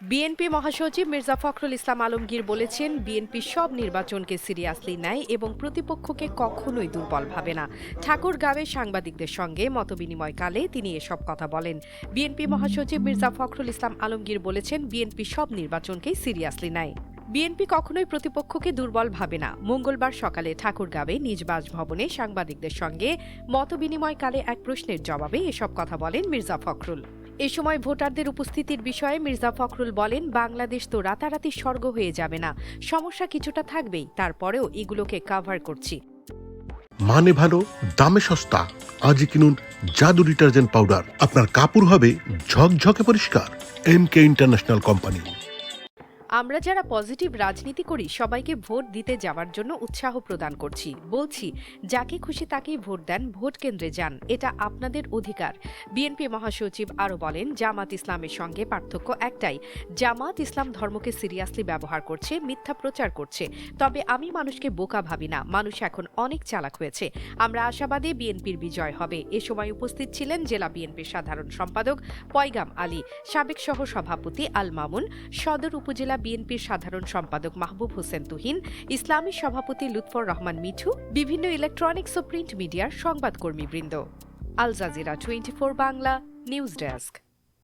BNP মহাসচিব মির্জা ফখরুল ইসলাম আলমগীর বলেছেন, BNP সব নির্বাচনকে সিরিয়াসলি নেয় এবং প্রতিপক্ষকে কখনোই দুর্বল ভাবে না। ঠাকুরগাঁওয়ে সাংবাদিকদের সঙ্গে মতবিনিময়কালে তিনি এসব কথা বলেন। বিএনপি মহাসচিব মির্জা ফখরুল ইসলাম আলমগীর বলেছেন, বিএনপি সব নির্বাচনকেই সিরিয়াসলি নেয়। বিএনপি কখনোই প্রতিপক্ষকে দুর্বল ভাবে না। মঙ্গলবার সকালে ঠাকুরগাঁওয়ে নিজ বাসভবনে সাংবাদিকদের সঙ্গে মতবিনিময়কালে এক প্রশ্নের জবাবে এসব কথা বলেন মির্জা ফখরুল। এ সময় ভোটারদের উপস্থিতির বিষয়ে মির্জা ফখরুল বলেন, বাংলাদেশ তো রাতারাতি স্বর্গ হয়ে যাবে না। সমস্যা কিছুটা থাকবেই, তারপরেও এগুলোকে কাভার করছি। মানে ভালো, দামে সস্তা। আজই কিনুন জাদু ডিটারজেন্ট পাউডার। আপনার কাপড় হবে ঝকঝকে পরিষ্কার। এম কে ইন্টারন্যাশনাল কোম্পানি আমরা যারা পজিটিভ রাজনীতি করি, সবাইকে ভোট দিতে যাওয়ার জন্য উৎসাহ প্রদান করছি। বলছি, যাকে খুশি তাকেই ভোট দেন, ভোট কেন্দ্রে যান, এটা আপনাদের অধিকার। বিএনপি মহাসচিব আরও বলেন, জামাত ইসলামের সঙ্গে পার্থক্য একটাই, জামাত ইসলাম ধর্মকে সিরিয়াসলি ব্যবহার করছে, মিথ্যা প্রচার করছে। তবে আমি মানুষকে বোকা ভাবি না, মানুষ এখন অনেক চালাক হয়েছে। আমরা আশাবাদী বিএনপির বিজয় হবে। এ সময় উপস্থিত ছিলেন জেলা বিএনপির সাধারণ সম্পাদক পয়গাম আলী, সাবেক সহ সভাপতি আল মামুন, সদর উপজেলা বিএনপির সাধারণ সম্পাদক মাহবুব হোসেন তুহিন, ইসলামী সভাপতি লুৎফর রহমান মিঠু, বিভিন্ন ইলেকট্রনিক্স ও প্রিন্ট মিডিয়ার সংবাদকর্মীবৃন্দ। Al Jazeera twenty Bangla, news desk.